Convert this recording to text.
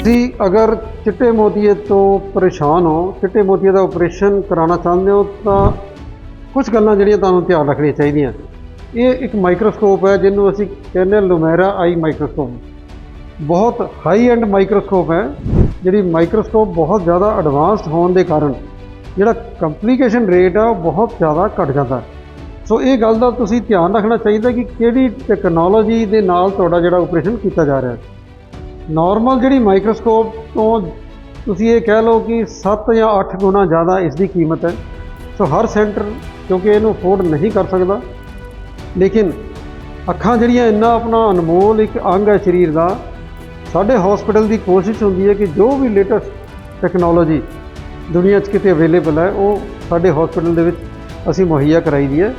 ਤੁਸੀਂ ਅਗਰ ਚਿੱਟੇ ਮੋਤੀਏ ਤੋਂ ਪਰੇਸ਼ਾਨ ਹੋ, ਚਿੱਟੇ ਮੋਤੀਏ ਦਾ ਆਪਰੇਸ਼ਨ ਕਰਾਉਣਾ ਚਾਹੁੰਦੇ ਹੋ, ਤਾਂ ਕੁਝ ਗੱਲਾਂ ਜਿਹੜੀਆਂ ਤੁਹਾਨੂੰ ਧਿਆਨ ਰੱਖਣੀਆਂ ਚਾਹੀਦੀਆਂ। ਇਹ ਇੱਕ ਮਾਈਕਰੋਸਕੋਪ ਹੈ, ਜਿਹਨੂੰ ਅਸੀਂ ਕਹਿੰਦੇ ਹਾਂ ਲੂਮੈਰਾ ਆਈ ਮਾਈਕਰੋਸਕੋਪ ਬਹੁਤ ਹਾਈ ਐਂਡ ਮਾਈਕਰੋਸਕੋਪ ਹੈ, ਜਿਹੜੀ ਮਾਈਕਰੋਸਕੋਪ ਬਹੁਤ ਜ਼ਿਆਦਾ ਐਡਵਾਂਸਡ ਹੋਣ ਦੇ ਕਾਰਨ, ਜਿਹੜਾ ਕੰਪਲਿਕੇਸ਼ਨ ਰੇਟ ਆ ਉਹ ਬਹੁਤ ਜ਼ਿਆਦਾ ਘਟ ਜਾਂਦਾ ਸੋ ਇਹ ਗੱਲ ਦਾ ਤੁਸੀਂ ਧਿਆਨ ਰੱਖਣਾ ਚਾਹੀਦਾ ਕਿ ਕਿਹੜੀ ਟੈਕਨੋਲੋਜੀ ਦੇ ਨਾਲ ਤੁਹਾਡਾ ਜਿਹੜਾ ਆਪਰੇਸ਼ਨ ਕੀਤਾ ਜਾ ਰਿਹਾ ਹੈ। ਨਾਰਮਲ ਜਿਹੜੀ ਮਾਈਕਰੋਸਕੋਪ ਤੋਂ ਤੁਸੀਂ ਇਹ ਕਹਿ ਲਓ ਕਿ 7 ਜਾਂ 8 ਗੁਣਾ ਜ਼ਿਆਦਾ ਇਸ ਦੀ ਕੀਮਤ ਹੈ। ਸੋ ਹਰ ਸੈਂਟਰ, ਕਿਉਂਕਿ ਇਹਨੂੰ ਅਫੋਰਡ ਨਹੀਂ ਕਰ ਸਕਦਾ। ਲੇਕਿਨ ਅੱਖਾਂ ਜਿਹੜੀਆਂ ਇੰਨਾ ਆਪਣਾ ਅਨਮੋਲ ਇੱਕ ਅੰਗ ਹੈ ਸਰੀਰ ਦਾ, ਸਾਡੇ ਹਸਪੀਟਲ ਦੀ ਕੋਸ਼ਿਸ਼ ਹੁੰਦੀ ਹੈ ਕਿ ਜੋ ਵੀ ਲੇਟੈਸਟ ਟੈਕਨੋਲੋਜੀ ਦੁਨੀਆ 'ਚ ਕਿਤੇ ਅਵੇਲੇਬਲ ਹੈ, ਉਹ ਸਾਡੇ ਹਸਪੀਟਲ ਦੇ ਵਿੱਚ ਅਸੀਂ ਮੁਹੱਈਆ ਕਰਾਈ ਦੀ ਹੈ।